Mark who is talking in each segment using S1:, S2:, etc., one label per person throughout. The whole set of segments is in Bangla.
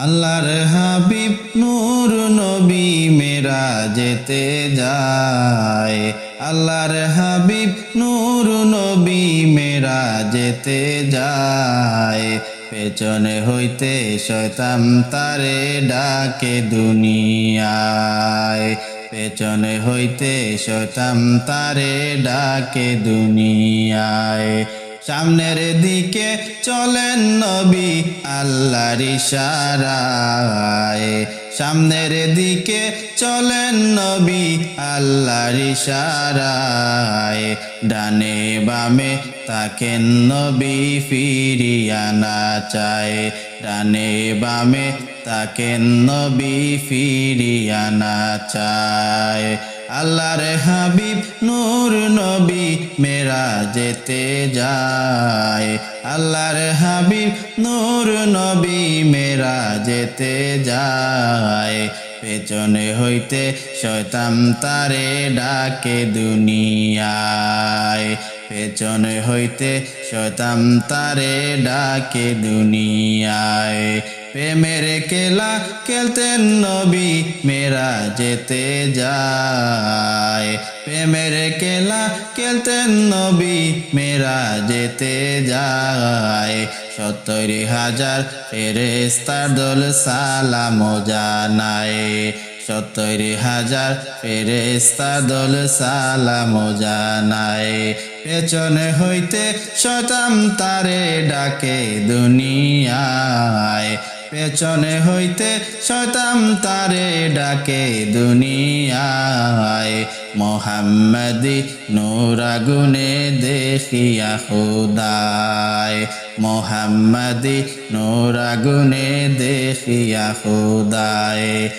S1: আল্লাহর হাবিব নূর নবী মেরা যেতে যায়। আল্লাহর হাবিব নূর নবী মেরা যেতে যায়। পেছনে হইতে শয়তান তারে ডাকে দুনিয়ায়। পেছনে হইতে শয়তান তারে ডাকে দুনিয়ায়। সামনের দিকে চলেন নবী আল্লাহর ইশারায়। সামনের দিকে চলেন নবী আল্লাহর ইশারায়। ডানে বামে তাকেন নবী ফিরিয়া না চায়। ডানে বামে তাকেন নবী ফিরিয়া না চায়। আল্লাহর হাবিব নূর নবী মেরা যেতে যায়। আল্লাহর হাবিব নূর নবী মেরা যেতে যায়। পেছনে হইতে শয়তান তারে ডাকে দুনিয়ায়। পেছনে হইতে শয়তান তারে ডাকে দুনিয়ায়। প্রেমের কেলা খেলতেন নবী মেরা যেতে যায়। প্রেমের কেলা খেলতেন নবী মেরা যেতে যায়। সত্তর হাজার ফেরেস্তার দল সালাম জানায়। সত্তর হাজার ফেরেস্তা দল সালাম জানায়। পেছনে হইতে শতাম তারে ডাকে দুনিয়ায়। পেছনে হইতে শতাম তারে ডাকে দুনিয়ায়। মোহাম্মদি নুরাগুনে দেখিয়া খুদায়। মোহাম্মদি নুরাগুনে দেখিয়া খুদায়।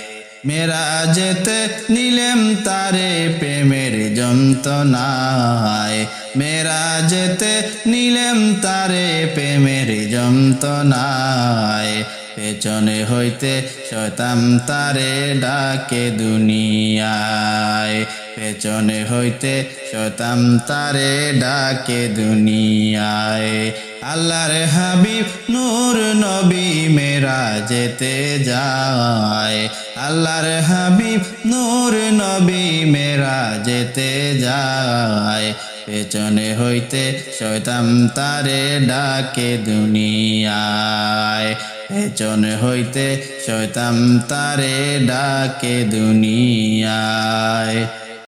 S1: মেরা যেতে নিলেম তারে প্রেমের যন্ত্রণায়। মেরা যেতে নিলেম তারে প্রেমের যন্ত্রণায়। পেছনে হইতে শতাম তারে ডাকে দুনিয়ায়। পেছনে হইতে শতাম তারে ডাকে দুনিয়ায়। আল্লাহর হাবিব নূর নবী মেরা যেতে যায়। আল্লাহর হাবিব নূর নবী মেরা যেতে যায়। পেছনে হইতে শয়তাম তারে ডাকে দুনিয়ায়। পেছনে হইতে শয়তাম তারে ডাকে দুনিয়ায়।